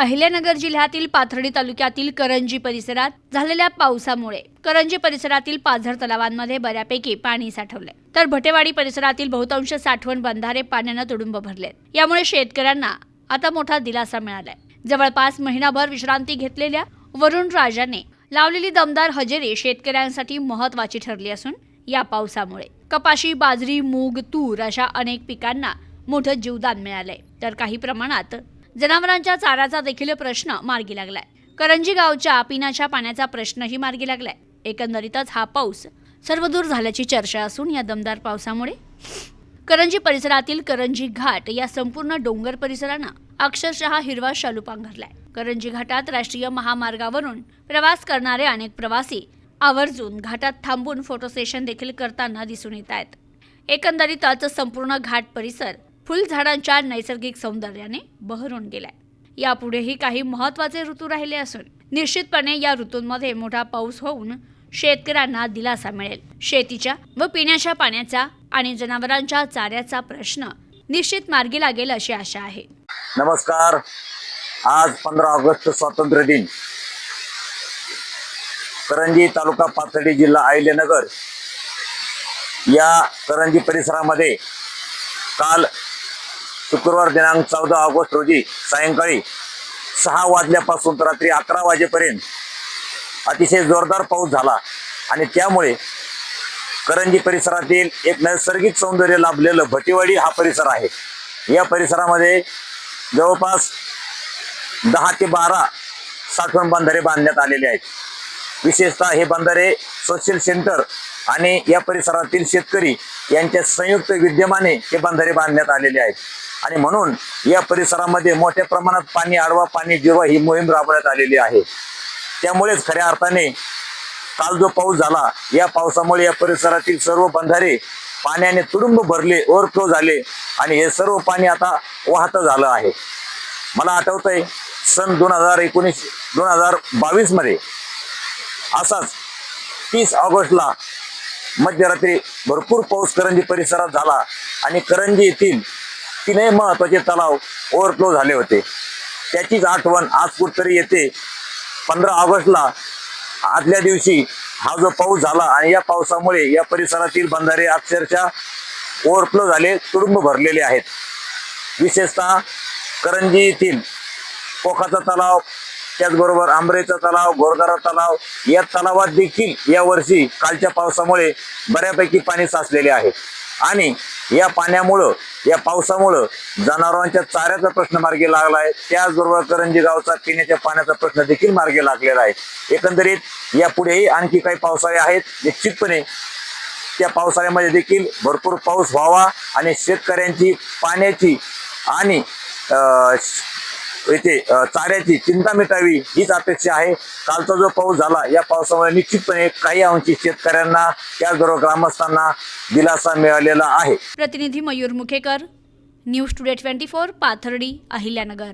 अहिल्यानगर जिल्ह्यातील पाथर्डी तालुक्यातील करंजी परिसरात झालेल्या पावसामुळे करंजी परिसरातील पाझर तलावांमध्ये बऱ्यापैकी पाणी साठवले तर भटेवाडी परिसरातील बहुतांश साठवण बंधारे पाण्यानं तुडुंब भरलेत. यामुळे शेतकऱ्यांना आता मोठा दिलासा मिळालाय. जवळपास महिनाभर विश्रांती घेतलेल्या वरुण राजाने लावलेली दमदार हजेरी शेतकऱ्यांसाठी महत्वाची ठरली असून या पावसामुळे कपाशी बाजरी मूग तूर अशा अनेक पिकांना मोठं जीवदान मिळालंय. तर काही प्रमाणात जनावरांच्या चाऱ्याचा देखील प्रश्न मार्गी लागलाय. करंजी गावच्या पिण्याच्या पाण्याचा प्रश्नही मार्गी लागलाय. एकंदरीतच हा पाऊस सर्वदूर झाल्याची चर्चा असून या दमदार पावसामुळे करंजी परिसरातील करंजी घाट या संपूर्ण डोंगर परिसरानं अक्षरशः हिरवा शालू पांघरलाय करंजी घाटात राष्ट्रीय महामार्गावरून प्रवास करणारे अनेक प्रवासी आवर्जून घाटात थांबून फोटो सेशन देखील करताना दिसून येत आहेत. एकंदरीतच संपूर्ण घाट परिसर फुलझाडांच्या नैसर्गिक सौंदर्याने बहरून गेलाय. यापुढेही काही महत्त्वाचे ऋतू राहिले असून निश्चितपणे या ऋतूंमध्ये मोठा पाऊस होऊन शेतकऱ्यांना दिलासा मिळेल. शेतीच्या व पिण्याच्या पाण्याचा आणि जनावरांच्या चाऱ्याचा प्रश्न निश्चित मार्गी लागेल अशी आशा आहे. नमस्कार. आज पंधरा ऑगस्ट स्वातंत्र्य दिन. करंजी तालुका पाथर्डी जिल्हा अहिल्यानगर या करंजी परिसरामध्ये काल शुक्रवार दिनांक चौदा ऑगस्ट रोजी सायंकाळी सहा वाजल्यापासून तर रात्री अकरा वाजेपर्यंत अतिशय जोरदार पाऊस झाला. आणि त्यामुळे करंजी परिसरातील एक नैसर्गिक सौंदर्य लाभलेलं भटीवाडी हा परिसर आहे. या परिसरामध्ये जवळपास दहा ते बारा साठवण बांधारे बांधण्यात आलेले आहेत. विशेषतः हे बंधारे सोशल सेंटर आणि या परिसरातील शेतकरी यांच्या संयुक्त विद्यमाने हे बंधारे बांधण्यात आलेले आहेत. आणि म्हणून या परिसरामध्ये मोठ्या प्रमाणात पाणी आडवा पाणी जिरवा ही मोहीम राबवण्यात आलेली आहे. त्यामुळेच खऱ्या अर्थाने काल जो पाऊस झाला या पावसामुळे या परिसरातील सर्व बंधारे पाण्याने तुडुंब भरले ओव्हरफ्लो झाले आणि हे सर्व पाणी आता वाहत झालं आहे. मला आठवतंय सन दोन हजार एकोणीस दोन हजार बावीसमध्ये असाच तीस ऑगस्टला मध्यरात्री भरपूर पाऊस करंजी परिसरात झाला आणि करंजी येथील तीनही महत्त्वाचे तलाव ओव्हरफ्लो झाले होते. त्याचीच आठवण आज कुठतरी येते. पंधरा ऑगस्टला आदल्या दिवशी हा जो पाऊस झाला आणि या पावसामुळे या परिसरातील बंधारे अक्षरशः ओव्हरफ्लो झाले तुडुंब भरलेले आहेत. विशेषतः करंजी येथील पोखाचा तलाव त्याचबरोबर आंब्रेचा तलाव गोरगारा तलाव या तलावात देखील या वर्षी कालच्या पावसामुळे बऱ्यापैकी पाणी साचलेले आहे. आणि या पाण्यामुळं या पावसामुळं जनावरांच्या चाऱ्याचा प्रश्न मार्गी लागला आहे. त्याचबरोबर करंजी गावचा पिण्याच्या पाण्याचा प्रश्न देखील मार्गी लागलेला आहे. एकंदरीत यापुढेही आणखी काही पावसाळे आहेत. निश्चितपणे त्या पावसाळ्यामध्ये देखील भरपूर पाऊस व्हावा आणि शेतकऱ्यांची पाण्याची आणि अं, येथे चाऱ्याची चिंता मिटावी हीच अपेक्षा आहे. कालचा जो पाऊस झाला या पावसामुळे निश्चितपणे काही अंशी शेतकऱ्यांना त्याचबरोबर ग्रामस्थांना दिलासा मिळालेला आहे. प्रतिनिधी Mayur Mukhekar news today twenty four Pathardi Ahilyanagar.